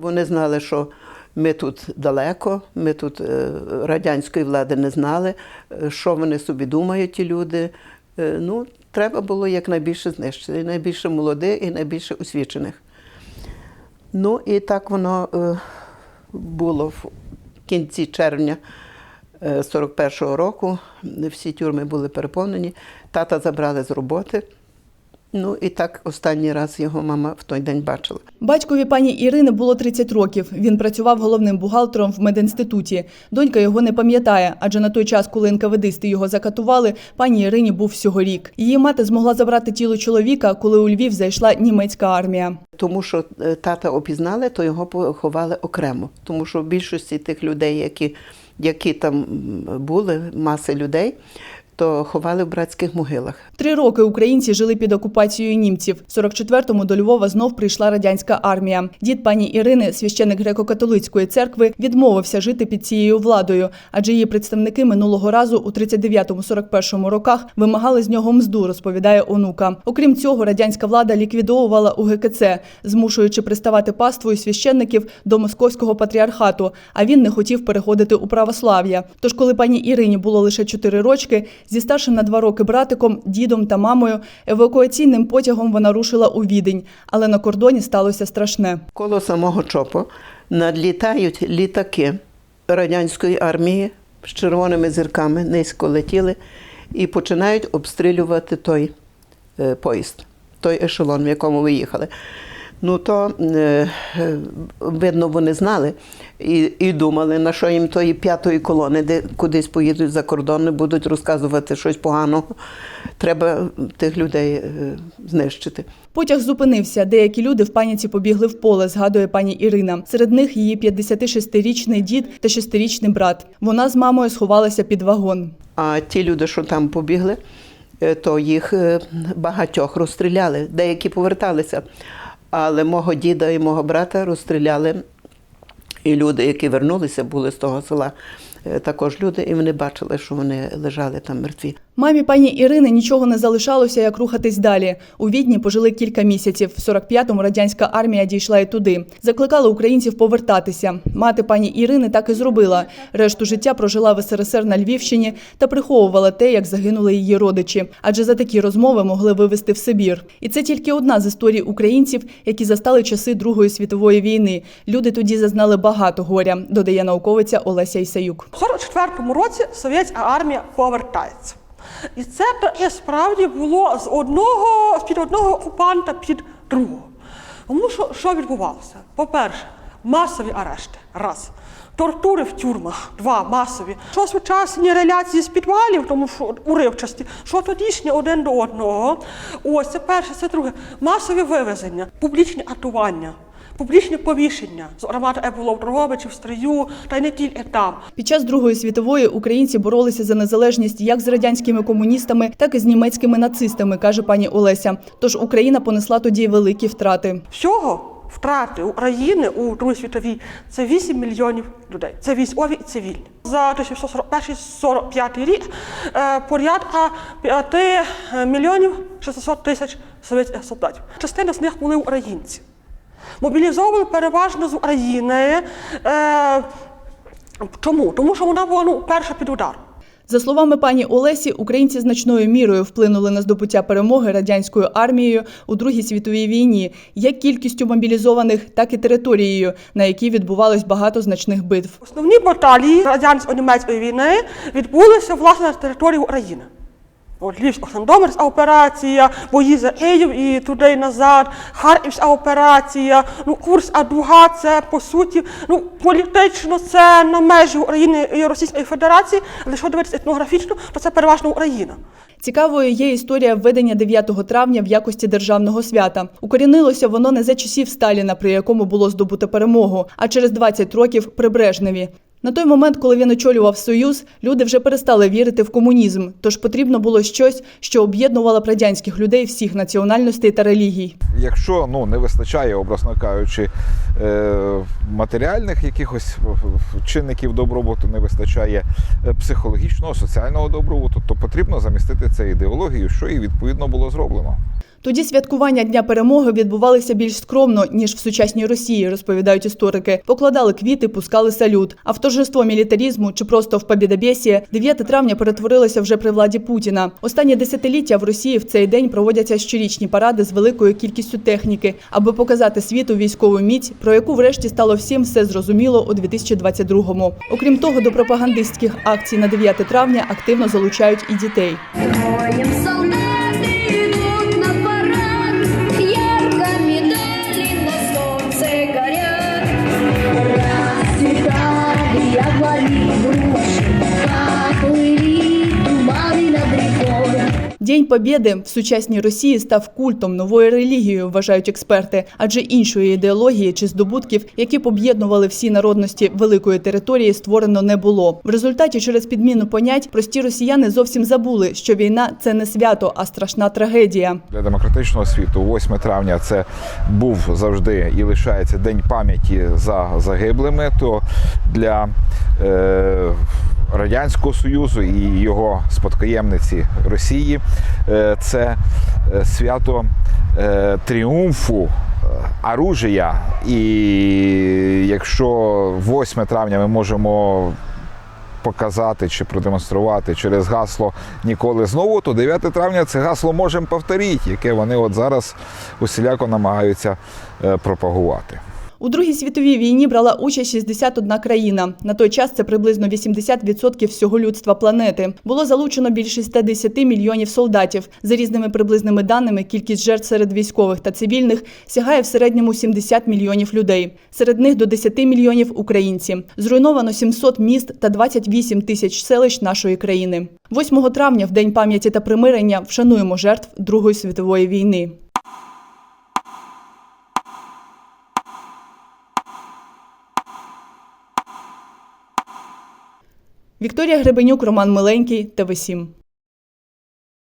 Вони знали, що ми тут далеко, ми тут е, радянської влади не знали, е, що вони собі думають, ті люди. Е, Ну, треба було якнайбільше знищити, найбільше молодих і найбільше освічених. Ну і так воно було в кінці червня е, 41-го року. Всі тюрми були переповнені. Тата забрали з роботи. Ну і так останній раз його мама в той день бачила. Батькові пані Ірини було 30 років. Він працював головним бухгалтером в медінституті. Донька його не пам'ятає, адже на той час, коли НКВДисти його закатували, пані Ірині був всього рік. Її мати змогла забрати тіло чоловіка, коли у Львів зайшла німецька армія. Тому що е, тата опізнали, то його поховали окремо. Тому що в більшості тих людей, які, які там були, маси людей, то ховали в братських могилах. Три роки українці жили під окупацією німців. В 44-му до Львова знов прийшла радянська армія. Дід пані Ірини, священик греко-католицької церкви, відмовився жити під цією владою, адже її представники минулого разу у 39-41 роках вимагали з нього мзду, розповідає онука. Окрім цього, радянська влада ліквідовувала УГКЦ, змушуючи приставати паствою священників до московського патріархату. А він не хотів переходити у православ'я. Тож, коли пані Ірині було лише 4 рочки, зі старшим на два роки братиком, дідом та мамою евакуаційним потягом вона рушила у відень, але на кордоні сталося страшне. Коло самого ЧОПу надлітають літаки радянської армії з червоними зірками, низько летіли і починають обстрілювати той е, поїзд, той ешелон, в якому ви їхали. Ну то е, видно, вони знали і, і думали, на що їм тої п'ятої колони, де кудись поїдуть за кордон, будуть розказувати щось поганого. Треба тих людей е, знищити. Потяг зупинився. Деякі люди в паніці побігли в поле, згадує пані Ірина. Серед них її 56-річний дід та 6-річний брат. Вона з мамою сховалася під вагон. А ті люди, що там побігли, е, то їх багатьох розстріляли, деякі поверталися. Але мого діда і мого брата розстріляли. І люди, які вернулися, були з того села, е, також люди, і вони бачили, що вони лежали там мертві. Мамі пані Ірини нічого не залишалося, як рухатись далі. У Відні пожили кілька місяців. В 45-му радянська армія дійшла і туди. Закликали українців повертатися. Мати пані Ірини так і зробила. Решту життя прожила в СРСР на Львівщині та приховувала те, як загинули її родичі. Адже за такі розмови могли вивезти в Сибір. І це тільки одна з історій українців, які застали часи Другої світової війни. Люди тоді зазнали багато горя, додає науковиця Олеся Ісаюк. У 44-му році совєтська армія повертається. І це справді було з одного, під одного окупанта під другого. Тому що що відбувалося? По-перше, масові арешти. Раз. Тортури в тюрмах, два масові. Що сучасні реляції з підвалів, тому що уривчасті, що тодішні один до одного. Ось це перше, це друге. Масові вивезення, публічні атування. Публічне повішення, зокрема, таке було в Стрию, та й не тільки там. Під час Другої світової українці боролися за незалежність як з радянськими комуністами, так і з німецькими нацистами, каже пані Олеся. Тож Україна понесла тоді великі втрати. Всього втрати України у Другій світовій це 8 мільйонів людей. Це військові і цивільні. За 1941-45 рік е, порядка 5 мільйонів 600 тисяч солдатів. Частина з них були українці. Мобілізовували переважно з України. Е, чому? Тому що вона була ну, перша під ударом. За словами пані Олесі, українці значною мірою вплинули на здобуття перемоги радянською армією у Другій світовій війні, як кількістю мобілізованих, так і територією, на якій відбувалось багато значних битв. Основні баталії радянсько-німецької війни відбулися власне на території України. Львівська операція, бої за Київ і туди назад, Харківська операція, ну Курська дуга це по суті, ну політично це на межі України і Російської Федерації, але якщо дивитися етнографічно, то це переважно Україна. Цікавою є історія введення 9 травня в якості державного свята. Укорінилося воно не за часів Сталіна, при якому було здобуто перемогу, а через 20 років при Брежневі. На той момент, коли він очолював союз, люди вже перестали вірити в комунізм. Тож потрібно було щось, що об'єднувало радянських людей всіх національностей та релігій. Якщо ну не вистачає, образно кажучи, е, матеріальних якихось чинників добробуту, не вистачає е, психологічного, соціального добробуту, то потрібно замістити це ідеологією, що і відповідно було зроблено. Тоді святкування Дня перемоги відбувалися більш скромно ніж в сучасній Росії, розповідають історики. Покладали квіти, пускали салют. А в торжество мілітарізму чи просто в побєдобєсіє 9 травня перетворилося вже при владі Путіна. Останні десятиліття в Росії в цей день проводяться щорічні паради з великою кількістю техніки, аби показати світу військову міць, про яку врешті стало всім все зрозуміло у 2022-му. Окрім того, до пропагандистських акцій на 9 травня активно залучають і дітей. День Побєди в сучасній Росії став культом новою релігією, вважають експерти, адже іншої ідеології чи здобутків, які б об'єднували всі народності великої території, створено не було. В результаті через підміну понять прості росіяни зовсім забули, що війна це не свято, а страшна трагедія. Для демократичного світу 8 травня це був завжди і лишається день пам'яті за загиблими. То для е, Радянського Союзу і його спадкоємниці Росії е, це е, свято е, тріумфу. Оружия, і якщо 8 травня ми можемо показати чи продемонструвати через гасло ніколи знову, то 9 травня це гасло можемо повторити, яке вони от зараз усіляко намагаються пропагувати. У Другій світовій війні брала участь 61 країна. На той час це приблизно 80% всього людства планети. Було залучено більше 110 мільйонів солдатів. За різними приблизними даними, кількість жертв серед військових та цивільних сягає в середньому 70 мільйонів людей. Серед них до 10 мільйонів українці. Зруйновано 700 міст та 28 тисяч селищ нашої країни. 8 травня, в День пам'яті та примирення, вшануємо жертв Другої світової війни. Вікторія Гребенюк, Роман Миленький, ТВ7.